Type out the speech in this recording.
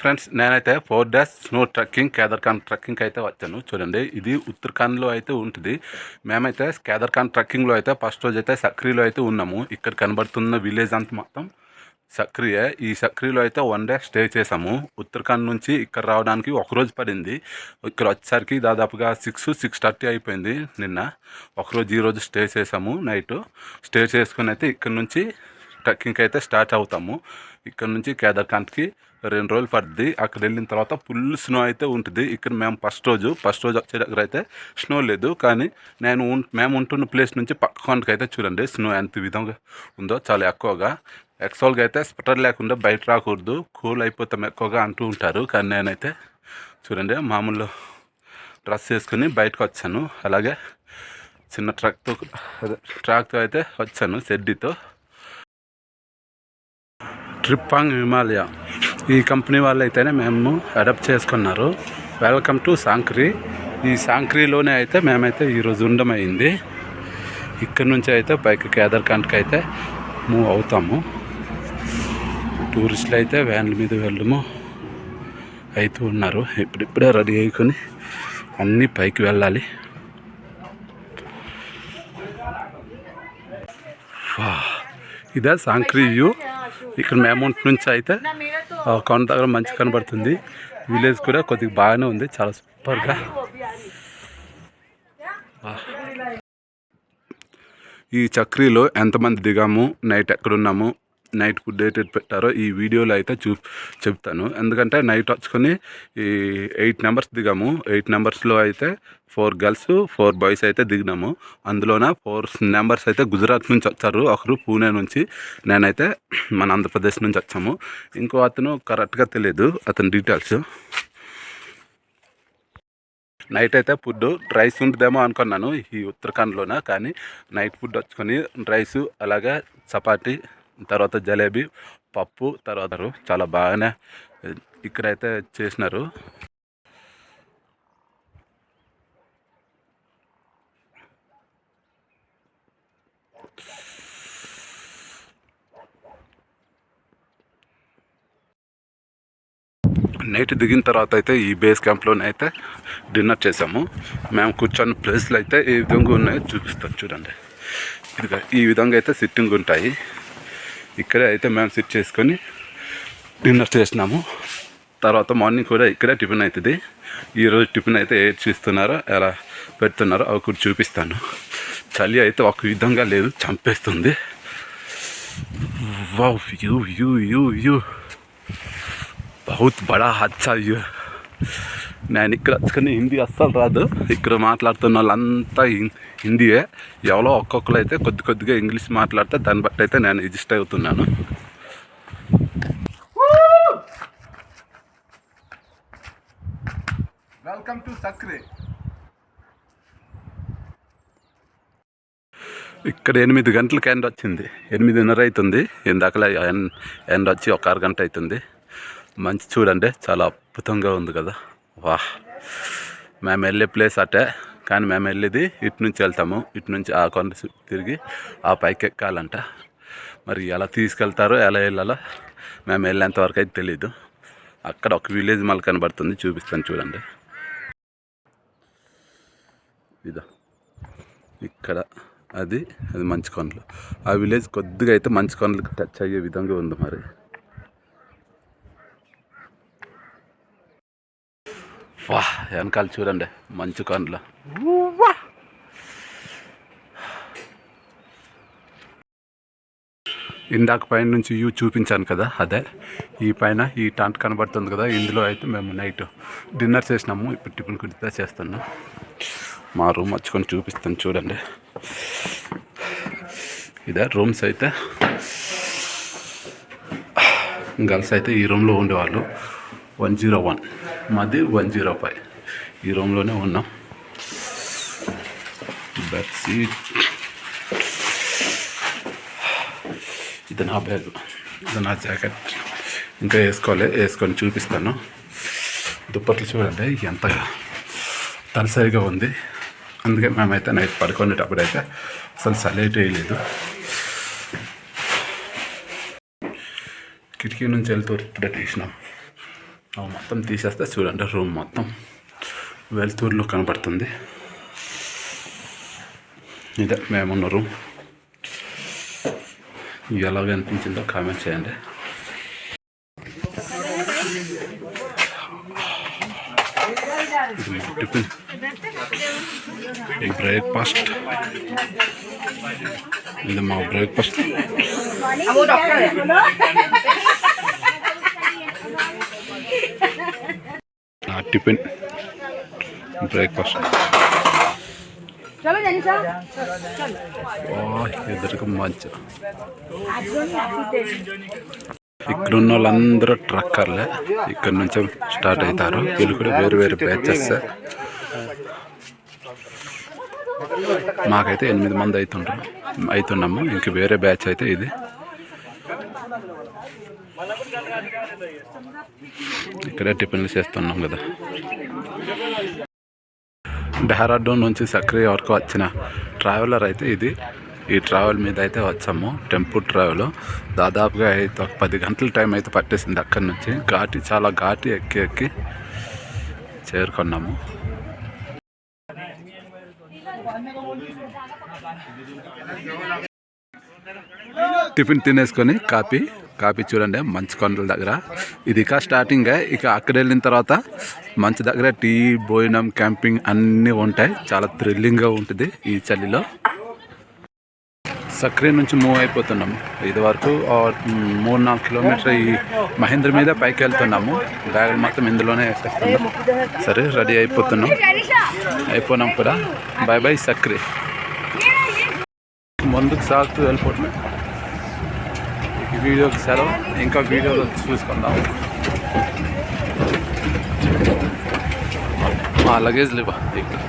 Friends నేనైతే four days snow trekking Kedarkantha ట్రెక్కింగ్కి అయితే వచ్చాను. చూడండి ఇది ఉత్తరాఖండ్లో అయితే ఉంటుంది. మేమైతే కేదర్ఖాన్ ట్రెక్కింగ్లో అయితే ఫస్ట్ రోజు అయితే సక్రీలో అయితే ఉన్నాము. ఇక్కడ కనబడుతున్న విలేజ్ అంతా మొత్తం సక్రియే. ఈ సక్రియలో అయితే వన్ డే స్టే చేసాము ఉత్తరాఖండ్ నుంచి ఇక్కడ రావడానికి ఒక రోజు పడింది. ఇక్కడ వచ్చేసరికి దాదాపుగా సిక్స్ సిక్స్ థర్టీ అయిపోయింది నిన్న. ఒకరోజు ఈ రోజు స్టే చేసాము నైట్. స్టే చేసుకుని అయితే ఇక్కడ నుంచి ట్రెక్కింగ్ అయితే స్టార్ట్ అవుతాము. ఇక్కడ నుంచి కేదార్ఖాండ్కి రెండు రోజులు పడుద్ది. అక్కడ వెళ్ళిన తర్వాత ఫుల్ స్నో అయితే ఉంటుంది. ఇక్కడ మేము ఫస్ట్ రోజు ఫస్ట్ రోజు వచ్చే దగ్గర అయితే స్నో లేదు. కానీ నేను మేము ఉంటున్న ప్లేస్ నుంచి పక్క కొండకి అయితే చూడండి. స్నో ఎంత విధంగా ఉందో చాలా ఎక్కువగా. యాక్చువల్గా అయితే స్వెటర్ లేకుండా బయట రాకూడదు. కూల్ అయిపోతాం ఎక్కువగా అంటూ ఉంటారు. కానీ నేనైతే చూడండి మామూలు డ్రెస్ వేసుకుని బయటకు వచ్చాను. అలాగే చిన్న ట్రక్తో అదే ట్రాక్తో అయితే వచ్చాను. సెడ్డీతో ట్రిప్పాంగ్ హిమాలయ. ఈ కంపెనీ వాళ్ళైతేనే మేము అడాప్ట్ చేసుకున్నారు. వెల్కమ్ టు సాంక్రీ ఈ సాంక్రీలోనే అయితే మేమైతే ఈరోజు ఉండమైంది. ఇక్కడ నుంచి అయితే పైకి కేదార్ఖండ్కి అయితే మూవ్ అవుతాము. టూరిస్టులు అయితే వ్యాన్ల మీద వెళ్ళడము అవుతూ ఉన్నారు. ఇప్పుడిప్పుడే రెడీ అయికొని అన్నీ పైకి వెళ్ళాలి. వా, ఇదే సాంక్రీ వ్యూ. ఇక్కడ మేమౌంట్ నుంచి అయితే ఆ కొండ దగ్గర మంచి కనబడుతుంది విలేజ్ కూడా కొద్దిగా బాగానే ఉంది చాలా సూపర్గా. ఈ చక్రీలో ఎంతమంది దిగాము నైట్ ఎక్కడున్నాము నైట్ ఫుడ్ అయితే పెట్టారో ఈ వీడియోలో అయితే చూ చెప్తాను. ఎందుకంటే నైట్ వచ్చుకొని ఈ ఎయిట్ నెంబర్స్ దిగాము. ఎయిట్ నెంబర్స్లో అయితే ఫోర్ గర్ల్స్ ఫోర్ బాయ్స్ అయితే దిగినాము. అందులోన ఫోర్ నెంబర్స్ అయితే గుజరాత్ నుంచి వచ్చారు. ఒకరు పూణే నుంచి నేనైతే మన ఆంధ్రప్రదేశ్ నుంచి వచ్చాము. ఇంకో అతను కరెక్ట్గా తెలియదు అతని డీటెయిల్స్. నైట్ అయితే ఫుడ్ రైస్ ఉంటుందేమో అనుకున్నాను ఈ ఉత్తరాఖండ్లోన కానీ నైట్ ఫుడ్ వచ్చుకొని రైస్ అలాగే చపాతి తర్వాత జలేబీ పప్పు తర్వాత చాలా బాగానే ఇక్కడైతే చేసినారు. నైట్ దిగిన తర్వాత అయితే ఈ బేస్ క్యాంప్లోనే అయితే డిన్నర్ చేసాము మేము కూర్చొని ప్లేస్లు అయితే ఈ విధంగా ఉన్నాయో. చూపిస్తాం చూడండి. ఇదిగా ఈ విధంగా అయితే సిట్టింగ్ ఉంటాయి. ఇక్కడే అయితే మేము సిట్ చేసుకొని డిన్నర్ చేసినాము. తర్వాత మార్నింగ్ కూడా ఇక్కడే టిఫిన్ అవుతుంది ఈరోజు టిఫిన్ అయితే ఏ చూస్తున్నారో ఎలా పెడుతున్నారో అవి కూడా చూపిస్తాను. చలి అయితే ఒక విధంగా లేదు చంపేస్తుంది. Wow you you you you బహుత్ బడా హచ్చా యూ నేను ఇక్కడ వచ్చుకొని హిందీ అస్సలు రాదు. ఇక్కడ మాట్లాడుతున్న వాళ్ళంతా హిందీయే. ఎవరో ఒక్కొక్కరు అయితే కొద్ది కొద్దిగా ఇంగ్లీష్ మాట్లాడితే దాన్ని బట్టి అయితే నేను రిజిస్టర్ అవుతున్నాను. వెల్కమ్ టు సక్రే ఇక్కడ ఎనిమిది గంటలకు ఎండ వచ్చింది. ఎనిమిదిన్నర అవుతుంది. ఇందాకలే ఎండ వచ్చి ఒక అరగంట అవుతుంది. మంచి చూడండి చాలా అద్భుతంగా ఉంది కదా. వాహ్ మేము వెళ్ళే ప్లేస్ అటే కానీ మేము వెళ్ళేది ఇటు నుంచి వెళ్తాము. ఇటు నుంచి ఆ కొండ తిరిగి ఆ పైకి ఎక్కాలంట. మరి ఎలా తీసుకెళ్తారో ఎలా వెళ్ళాలో మేము వెళ్ళేంత వరకు అయితే తెలియదు అక్కడ ఒక విలేజ్ మళ్ళీ కనబడుతుంది చూపిస్తాను చూడండి. ఇదో. ఇక్కడ అది అది మంచి కొండలు. ఆ విలేజ్ కొద్దిగా అయితే మంచి కొండలకు టచ్ అయ్యే విధంగా ఉంది మరి. వా వెనకాల చూడండి మంచు కొండలు. ఇందాక పైన నుంచి వ్యూ చూపించాను కదా అదే. ఈ పైన ఈ టాంట్ కనబడుతుంది కదా ఇందులో అయితే మేము నైట్ డిన్నర్ చేసినాము ఇప్పుడు టిఫిన్ కుడితే చేస్తున్నాం. మా రూమ్ వచ్చుకొని చూపిస్తాను చూడండి. ఇదే రూమ్స్ అయితే. గర్ల్స్ అయితే ఈ రూమ్లో ఉండేవాళ్ళు. One zero one. మాది వన్ జీరో ఫైవ్. ఈ రూమ్లోనే ఉన్నాం. బెడ్ సీట్ ఇది నా బ్యాగ్. ఇది నా జాకెట్. ఇంకా వేసుకోవాలి వేసుకొని చూపిస్తాను. దుప్పట్లు చూడండి ఎంత తలసరిగా ఉంది. అందుకే మేమైతే నైట్ పడుకునేటప్పుడు అయితే అసలు సలైట్ వేయలేదు. కిటికీ నుంచి వెళ్తూ ఇప్పుడే తీసినాం మొత్తం తీసేస్తే చూడండి రూమ్ మొత్తం. వెలుతూరులో కనపడుతుంది ఇదే మేమున్న రూమ్ ఎలాగ అనిపించిందో కామెంట్ చేయండి. టిఫిన్ ఈ టిఫిన్ బ్రేక్ఫాస్ట్ ఇది మా బ్రేక్ఫాస్ట్ టిఫిన్ బ్రేక్ఫాస్ట్. ఎదురుకు మంచి. ఇక్కడ ఉన్న వాళ్ళందరూ ట్రక్కర్లే. ఇక్కడ నుంచే స్టార్ట్ అవుతారు. వీళ్ళు కూడా వేరు వేరు బ్యాచెస్. మాకైతే ఎనిమిది మంది అవుతుంటారు అవుతున్నాము. ఇంక వేరే బ్యాచ్ అయితే ఇది. ఇక్కడే టిఫిన్లు చేస్తున్నాం కదా. డెహ్రాడూన్ నుంచి సక్రియ వరకు వచ్చిన ట్రావెలర్ అయితే ఇది. ఈ ట్రావెల్ మీద అయితే వచ్చాము. Temple travel. దాదాపుగా అయితే ఒక పది గంటల టైం అయితే పట్టేసింది అక్కడి నుంచి. ఘాటి చాలా ఘాటి ఎక్కి ఎక్కి చేరుకున్నాము. టిఫిన్ తినేసుకొని కాపీ కాపీ చూడండి మంచి కొండల దగ్గర. ఇది ఇక స్టార్టింగ్ ఇక అక్కడ వెళ్ళిన తర్వాత మంచి దగ్గర టీ భోజనం క్యాంపింగ్ అన్నీ ఉంటాయి. చాలా థ్రిల్లింగ్గా ఉంటుంది ఈ చలిలో. సక్రీ నుంచి మూవ్ అయిపోతున్నాము. ఇది వరకు మూడు నాలుగు కిలోమీటర్ ఈ మహేంద్ర మీద పైకి వెళ్తున్నాము. బ్యాగులు మొత్తం ఇందులోనే వేసేస్తున్నాం. సరే రెడీ అయిపోతున్నాం. అయిపోయినాం కూడా. బాయ్ బాయ్ సక్రీ. ముందుకు సాగుతూ వెళ్ళిపోతున్నాయి ఈ వీడియోకి సెలవు. ఇంకా వీడియోలో చూసుకుందాం. మా లగేజ్ లేవా ఇక్కడ